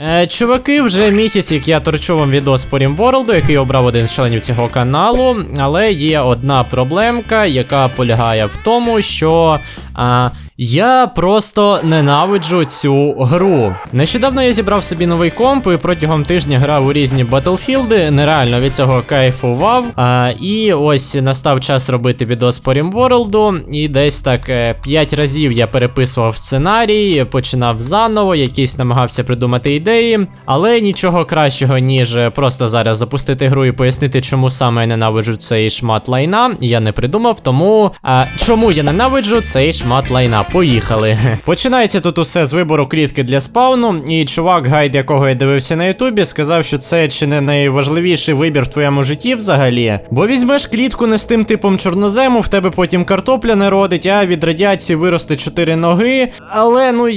Е, чуваки, вже місяць, як я торчу вам відос по Рімворлду, який обрав один з членів цього каналу. Але є одна проблемка, яка полягає в тому, що а, я просто ненавиджу цю гру. Нещодавно я зібрав собі новий комп і протягом тижня грав у різні Battlefield, нереально від цього кайфував. А, і ось настав час робити відос по Рімворлду, і десь так 5 разів я переписував сценарій, починав заново, якийсь намагався придумати ідеї, але нічого кращого, ніж просто зараз запустити гру і пояснити, чому саме я ненавиджу цей шмат лайна. Я не придумав, тому а, чому я ненавиджу цей шмат лайна. Поїхали. Починається тут усе з вибору клітки для спавну, і чувак, гайд, якого я дивився на Ютубі, сказав, що це чи не найважливіший вибір в твоєму житті взагалі. Бо візьмеш клітку не з тим типом чорнозему, в тебе потім картопля не родить, а від радіації виросте чотири ноги. Але ну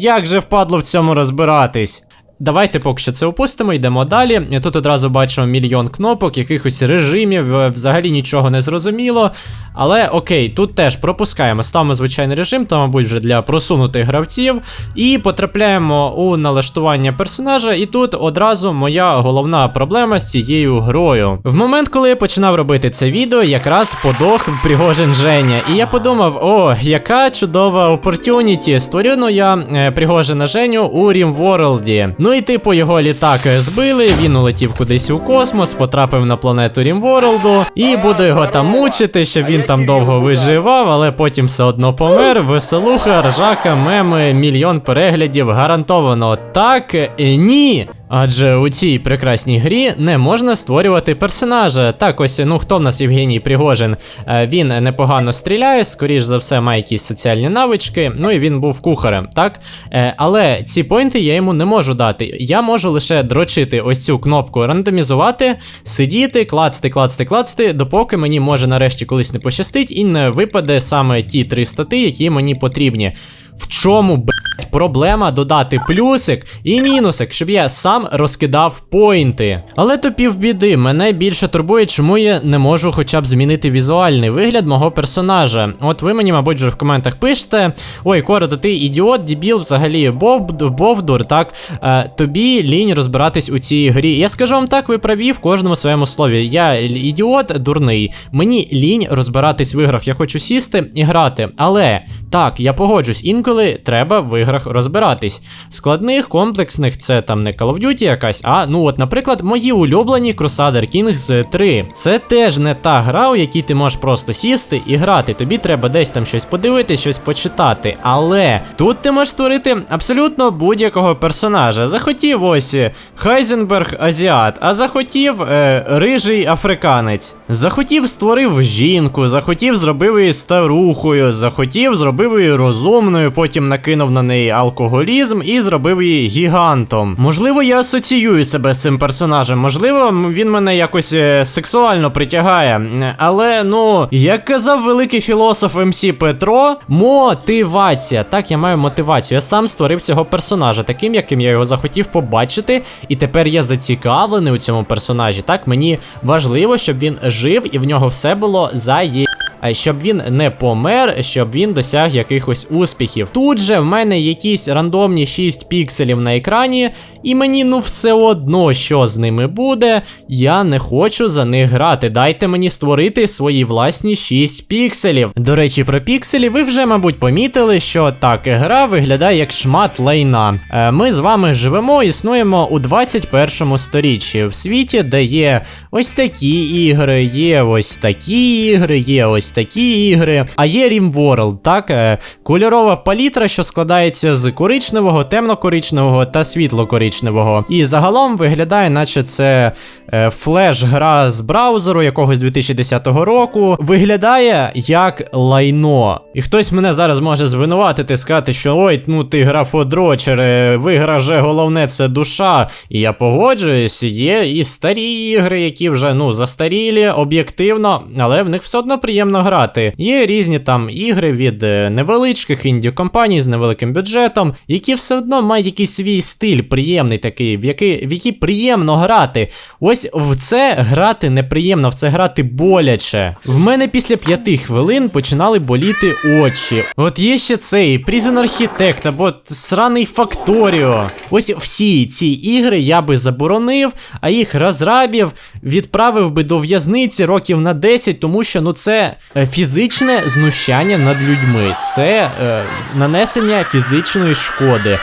як же впадло в цьому розбиратись? Давайте поки що це опустимо, йдемо далі. І Тут одразу бачимо мільйон кнопок, якихось режимів, е, взагалі нічого не зрозуміло. Але окей, тут теж пропускаємо. Ставимо звичайний режим, то, мабуть, вже для просунутих гравців. І потрапляємо у налаштування персонажа. І тут одразу моя головна проблема з цією грою. В момент, коли я починав робити це відео, якраз подох Пригожин Женя. І я подумав: о, яка чудова опортюніті. Створю ну я е, Пригожина Женю у Рімворлді. Ну і типу його літак збили, він улетів кудись у космос, потрапив на планету Рімворлду, і буду його там мучити, щоб він там довго виживав, але потім все одно помер. Веселуха, ржака, меми, мільйон переглядів гарантовано. Так, і ні. Адже у цій прекрасній грі не можна створювати персонажа. Так, ось ну хто в нас Євгеній Пригожин? Е, Він непогано стріляє, скоріш за все, має якісь соціальні навички. Ну і він був кухарем, так? Е, Але ці поінти я йому не можу дати. Я можу лише дрочити ось цю кнопку рандомізувати, сидіти, клацати, клацати, клацати, допоки мені може нарешті колись не пощастить і не випаде саме ті три стати, які мені потрібні. В чому, блять, проблема додати плюсик і мінусик, щоб я сам розкидав поінти. Але то півбіди, мене більше турбує, чому я не можу хоча б змінити візуальний вигляд мого персонажа. От ви мені, мабуть, вже в коментах пишете: ой, Коро, ти ідіот, дебіл, взагалі бов, бовдур, так? Е, тобі лінь розбиратись у цій грі. Я скажу вам так, ви праві в кожному своєму слові. Я ідіот дурний. Мені лінь розбиратись в іграх. Я хочу сісти і грати. Але так, я погоджусь, інколи треба в іграх розбиратись. Складних, комплексних, це там не Call of Duty якась, а ну от, наприклад, мої улюблені Crusader Kings 3. Це теж не та гра, у якій ти можеш просто сісти і грати. Тобі треба десь там щось подивитись, щось почитати. Але тут ти можеш створити абсолютно будь-якого персонажа. Захотів ось Хайзенберг Азіат, а захотів е, рижий африканець. Захотів створив жінку, захотів зробив її старухою, захотів зробив її розумною, потім накинув на неї алкоголізм і зробив її гігантом. Можливо, я асоціюю себе з цим персонажем, можливо, він мене якось е, сексуально притягає. Але ну, як казав великий філософ МС Петро, мотивація. Так, я маю мотивацію. Я сам створив цього персонажа, таким, яким я його захотів побачити, і тепер я зацікавлений у цьому персонажі. Так, мені важливо, щоб він жив і в нього все було за. А щоб він не помер, щоб він досяг якихось успіхів. Тут же в мене якісь рандомні 6 пікселів на екрані, і мені ну все одно, що з ними буде. Я не хочу за них грати. Дайте мені створити свої власні 6 пікселів. До речі, про пікселі ви вже, мабуть, помітили, що так, гра виглядає як шмат лайна. Е, Ми з вами живемо, існуємо у 21 сторіччі, в світі, де є ось такі ігри, є ось такі ігри, є ось такі ігри, а є RimWorld, так? Е, Кольорова палітра, що складається з коричневого, темно-коричневого та світло-коричневого. І загалом виглядає, наче це е, флеш-гра з браузеру якогось 2010 року. Виглядає як лайно. І хтось мене зараз може звинуватити, сказати, що ой, ну ти графодрочер, е, виграже, головне це душа. І я погоджуюсь, є і старі ігри, які вже ну застарілі, об'єктивно, але в них все одно приємно грати. Є різні там ігри від е, невеличких інді компаній з невеликим бюджетом, які все одно мають якийсь свій стиль приємний. такий, в який, в який приємно грати. Ось в це грати неприємно, в це грати боляче. В мене після п'яти хвилин починали боліти очі. От є ще цей Prison Architect або сраний Factorio. Ось всі ці ігри я би заборонив, а їх розрабів відправив би до в'язниці років на 10, тому що ну це фізичне знущання над людьми, це е, нанесення фізичної шкоди.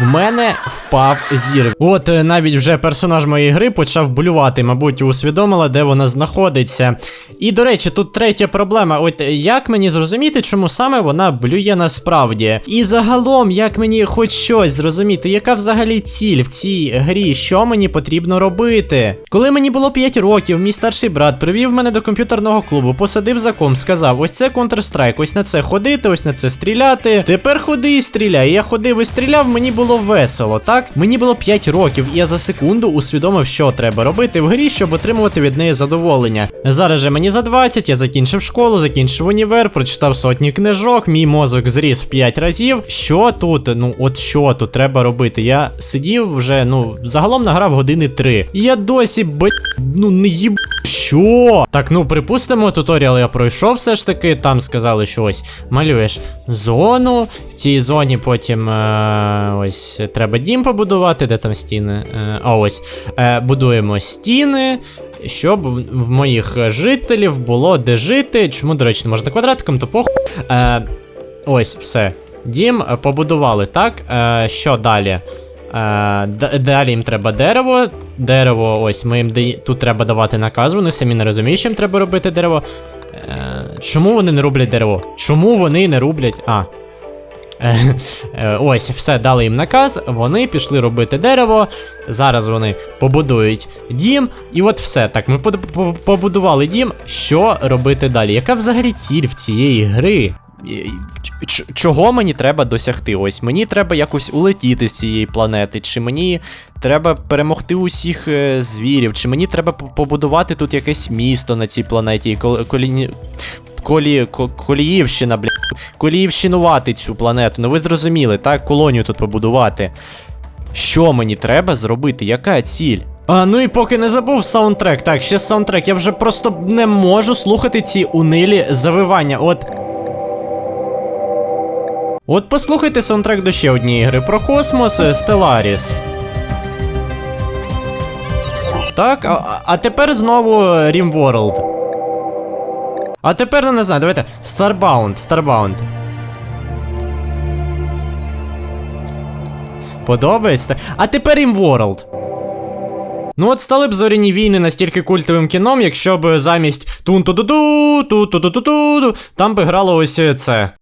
В мене впав зір. От е, навіть вже персонаж моєї гри почав болювати, мабуть, усвідомила, де вона знаходиться. І до речі, тут третя проблема. От е, як мені зрозуміти, чому саме вона блює насправді? І загалом, як мені хоч щось зрозуміти, яка взагалі ціль в цій грі, що мені потрібно робити? Коли мені було 5 років, мій старший брат привів мене до комп'ютерного клубу, посадив за ком, сказав: ось це Counter-Strike, ось на це ходити, ось на це стріляти. Тепер ходи і стріляй. Я ходив і стріляв, мені було весело, так? Мені було 5 років, і я за секунду усвідомив, що треба робити в грі, щоб отримувати від неї задоволення. Зараз же мені за 20, я закінчив школу, закінчив універ, прочитав сотні книжок, мій мозок зріс в 5 разів. Що тут? Ну, от що тут треба робити? Я сидів вже, ну, загалом награв години 3. І я досі, б... ну не їб. Що? Так, ну припустимо, туторіал я пройшов все ж таки. Там сказали, що ось малюєш зону. В цій зоні потім е, ось треба дім побудувати, де там стіни. Е, а ось е, будуємо стіни. Щоб в моїх жителів було де жити. Чому, до речі, не можна квадратиком, то похуй. Е, ось, все. Дім е, побудували, так? Е, що далі? Е, далі їм треба дерево. Дерево, ось ми їм дає... тут треба давати наказ, вони самі не розуміють, чим треба робити дерево. Е, чому вони не роблять дерево? Чому вони не роблять. А. Е, Ось, все, дали їм наказ, вони пішли робити дерево. Зараз вони побудують дім, і от все. Так, ми побудували дім. Що робити далі? Яка взагалі ціль в цієї гри? Чого мені треба досягти? Ось мені треба якось улетіти з цієї планети, чи мені треба перемогти усіх е, звірів, чи мені треба побудувати тут якесь місто на цій планеті. Колі... Коліївщина, бля. Коліївщинувати цю планету. Ну ви зрозуміли, так? Колонію тут побудувати. Що мені треба зробити? Яка ціль? А, ну і поки не забув саундтрек. Так, ще саундтрек. Я вже просто не можу слухати ці унилі завивання. От. От послухайте саундтрек до ще однієї гри про космос е, Stellaris. Так, а, а тепер знову е, RimWorld. А тепер ну, не знаю, давайте. Starbound, Starbound. Подобається? А тепер RimWorld. Ну от стали б зоряні війни настільки культовим кіном, якщо б замість тун ту ду ду ту ту ту ту ту там би грало ось це.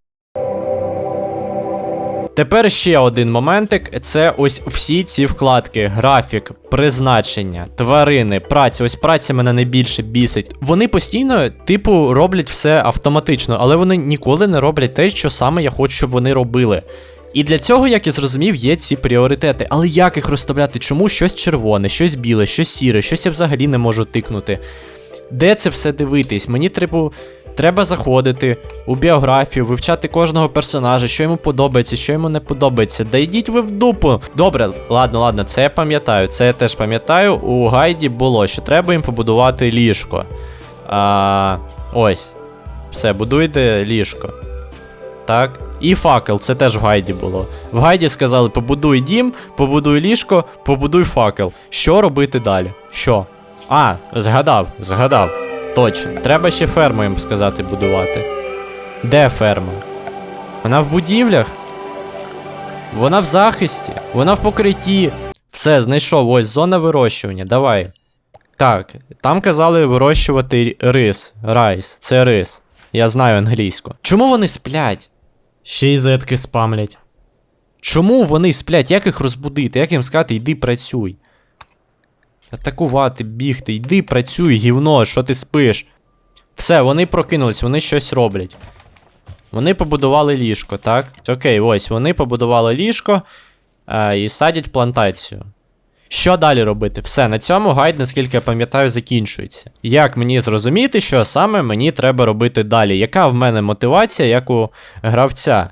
Тепер ще один моментик: це ось всі ці вкладки: графік, призначення, тварини, праця. Ось праця мене найбільше бісить. Вони постійно, типу, роблять все автоматично, але вони ніколи не роблять те, що саме я хочу, щоб вони робили. І для цього, як я зрозумів, є ці пріоритети. Але як їх розставляти? Чому щось червоне, щось біле, щось сіре, щось я взагалі не можу тикнути. Де це все дивитись? Мені треба, треба заходити у біографію, вивчати кожного персонажа, що йому подобається, що йому не подобається. Да йдіть ви в дупу. Добре, ладно, ладно, це я пам'ятаю. Це я теж пам'ятаю. У гайді було, що треба їм побудувати ліжко. А, ось. Все, будуйте ліжко. Так. І факел, це теж в гайді було. В гайді сказали: побудуй дім, побудуй ліжко, побудуй факел. Що робити далі? Що? А, згадав, згадав. Точно. Треба ще ферму їм сказати будувати. Де ферма? Вона в будівлях? Вона в захисті, вона в покритті. Все, знайшов, ось зона вирощування, давай. Так, там казали вирощувати рис. Райс, це рис. Я знаю англійську. Чому вони сплять? Ще й зетки спамлять. Чому вони сплять? Як їх розбудити? Як їм сказати, йди працюй? Атакувати, бігти, йди працюй, гівно, що ти спиш? Все, вони прокинулись, вони щось роблять. Вони побудували ліжко, так? Окей, ось, вони побудували ліжко е, і садять плантацію. Що далі робити? Все, на цьому гайд, наскільки я пам'ятаю, закінчується. Як мені зрозуміти, що саме мені треба робити далі? Яка в мене мотивація, як у гравця?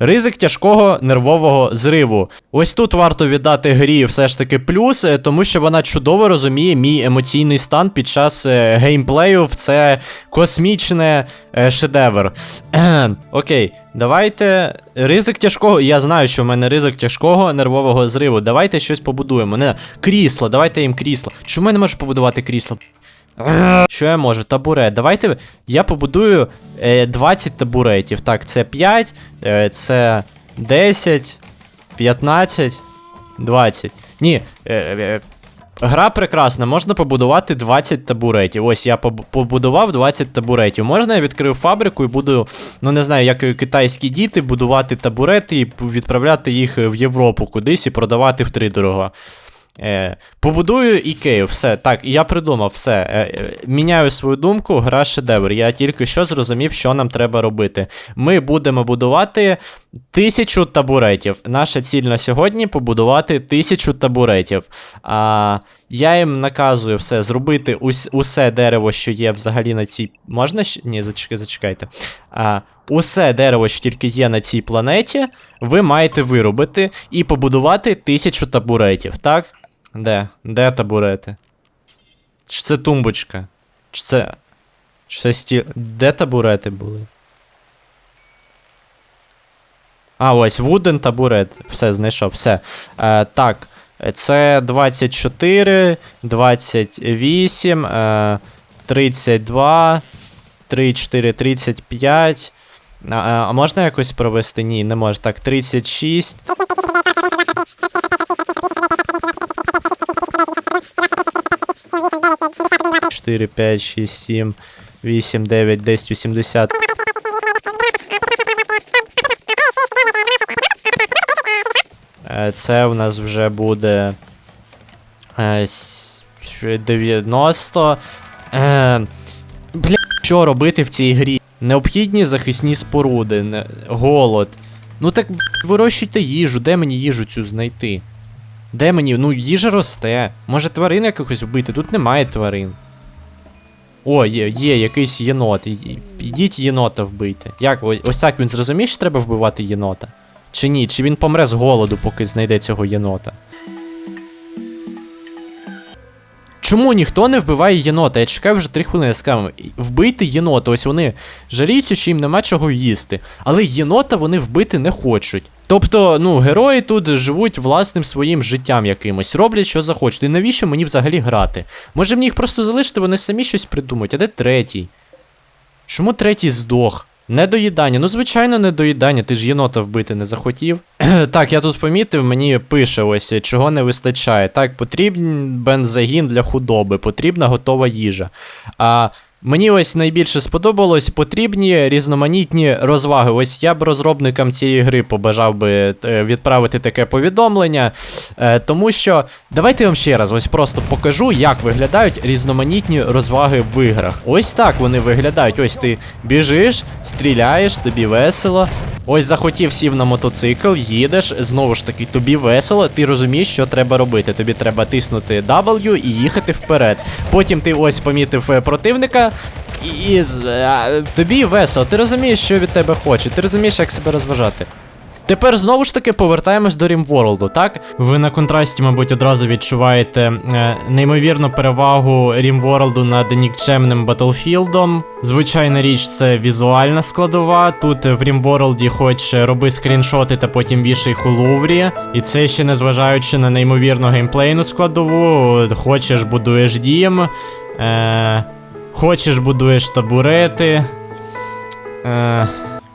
Ризик тяжкого нервового зриву. Ось тут варто віддати грі все ж таки плюс, е, тому що вона чудово розуміє мій емоційний стан під час е, геймплею в це космічне е, шедевр. Окей, давайте. Ризик тяжкого. Я знаю, що в мене ризик тяжкого нервового зриву. Давайте щось побудуємо. Не, крісло, давайте їм крісло. Чому я не можу побудувати крісло? Що я можу? Табурет. Давайте я побудую е, 20 табуретів. Так, це 5, е, це 10, 15, 20. Ні. Е, е, гра прекрасна, можна побудувати 20 табуретів. Ось я побудував 20 табуретів. Можна я відкрив фабрику і буду, ну не знаю, як китайські діти, будувати табурети і відправляти їх в Європу кудись і продавати втридорога. Е, побудую ікею, все. Так, я придумав, все. Е, е, міняю свою думку, гра шедевр. Я тільки що зрозумів, що нам треба робити. Ми будемо будувати тисячу табуретів. Наша ціль на сьогодні побудувати тисячу табуретів. А, я їм наказую все зробити ус, усе дерево, що є взагалі на цій. Можна ще? Ні, зачекайте, зачекайте. А, усе дерево, що тільки є на цій планеті, ви маєте виробити і побудувати тисячу табуретів, так? Де? Де табурети? Чи це тумбочка? Чи це. Чи це сті... Де табурети були? А, ось, вуден табурет. Все, знайшов, все. Е, так, це 24, 28, е, 32, 34, 35. А, а можна якось провести? Ні, не може. Так, 36. 4, 5, 6, 7, 8, 9, 10, 80. Е, Це у нас вже буде е, с- що, 90. Е, Бля, що робити в цій грі? Необхідні захисні споруди, голод. Ну так вирощуйте їжу, де мені їжу цю знайти? Де мені? Ну, їжа росте. Може тварин якихось вбити? Тут немає тварин. О, є, є якийсь єнот. Ідіть єнота вбийте. Як? Ось так він зрозуміє, що треба вбивати єнота? Чи ні? Чи він помре з голоду, поки знайде цього єнота? Чому ніхто не вбиває єнота? Я чекаю вже 3 хвилини з камерами. Вбийте єнота, ось вони жаліються, що їм нема чого їсти. Але єнота вони вбити не хочуть. Тобто, ну, герої тут живуть власним своїм життям якимось, роблять, що захочуть. І навіщо мені взагалі грати? Може мені їх просто залишити, вони самі щось придумають, а де третій? Чому третій здох? Недоїдання. Ну, звичайно, недоїдання, ти ж єнота вбити не захотів. так, я тут помітив, мені пише ось, чого не вистачає. Так, потрібен бензагін для худоби, потрібна готова їжа. А мені ось найбільше сподобалось потрібні різноманітні розваги. Ось я б розробникам цієї гри побажав би е, відправити таке повідомлення. Е, тому що давайте вам ще раз ось просто покажу, як виглядають різноманітні розваги в іграх. Ось так вони виглядають. Ось ти біжиш, стріляєш, тобі весело. Ось захотів сів на мотоцикл, їдеш, знову ж таки, тобі весело, ти розумієш, що треба робити. Тобі треба тиснути W і їхати вперед. Потім ти ось помітив е, противника. І, і а, тобі весело, ти розумієш, що від тебе хоче, ти розумієш, як себе розважати. Тепер знову ж таки повертаємось до RimWorld, так? Ви на контрасті, мабуть, одразу відчуваєте е, неймовірну перевагу RimWorld над нікчемним Battlefield. Звичайна річ, це візуальна складова. Тут в RimWorld хоч роби скріншоти та потім вішай їх у Луврі. І це ще не зважаючи на неймовірну геймплейну складову. Хочеш будуєш дім, е, хочеш будуєш табурети. Е,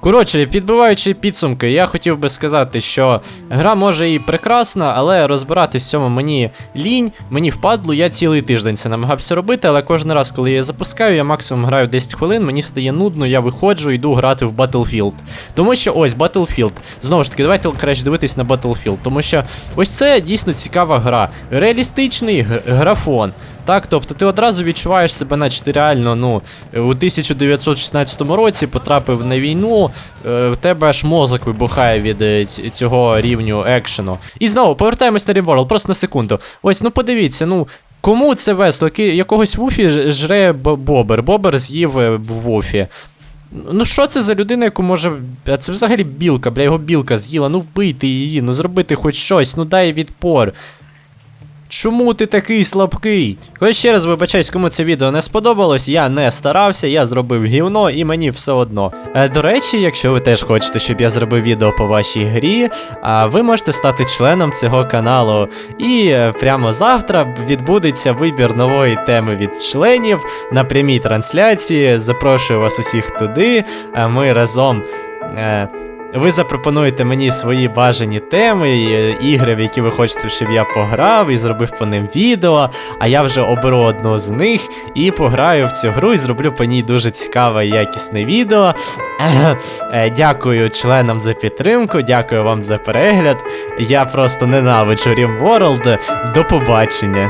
Коротше, підбиваючи підсумки, я хотів би сказати, що гра може і прекрасна, але розбиратись в цьому мені лінь, мені впадло, я цілий тиждень це намагався робити, але кожен раз, коли я запускаю, я максимум граю 10 хвилин, мені стає нудно, я виходжу, йду грати в Battlefield. Тому що ось Battlefield. Знову ж таки, давайте краще дивитись на Battlefield, тому що ось це дійсно цікава гра. Реалістичний графон. Так, тобто ти одразу відчуваєш себе, наче ти реально, ну, у 1916 році потрапив на війну, е, в тебе аж мозок вибухає від е, цього рівню екшену. І знову повертаємось на RimWorld, просто на секунду. Ось, ну подивіться, ну. Кому це весело? Якогось вуфі жре бобер. Бобер з'їв е, в вуфі. Ну що це за людина, яку може. А це взагалі білка, бля, його білка з'їла. Ну вбити її, ну зробити хоч щось, ну дай відпор. Чому ти такий слабкий? Коли ще раз вибачаюсь, кому це відео не сподобалось, я не старався, я зробив гівно і мені все одно. Е, до речі, якщо ви теж хочете, щоб я зробив відео по вашій грі, ви можете стати членом цього каналу. І е, прямо завтра відбудеться вибір нової теми від членів на прямій трансляції. Запрошую вас усіх туди. Ми разом. Ви запропонуєте мені свої бажані теми, ігри, в які ви хочете, щоб я пограв і зробив по ним відео. А я вже оберу одну з них і пограю в цю гру і зроблю по ній дуже цікаве і якісне відео. Е, Дякую членам за підтримку, дякую вам за перегляд. Я просто ненавиджу RimWorld. До побачення.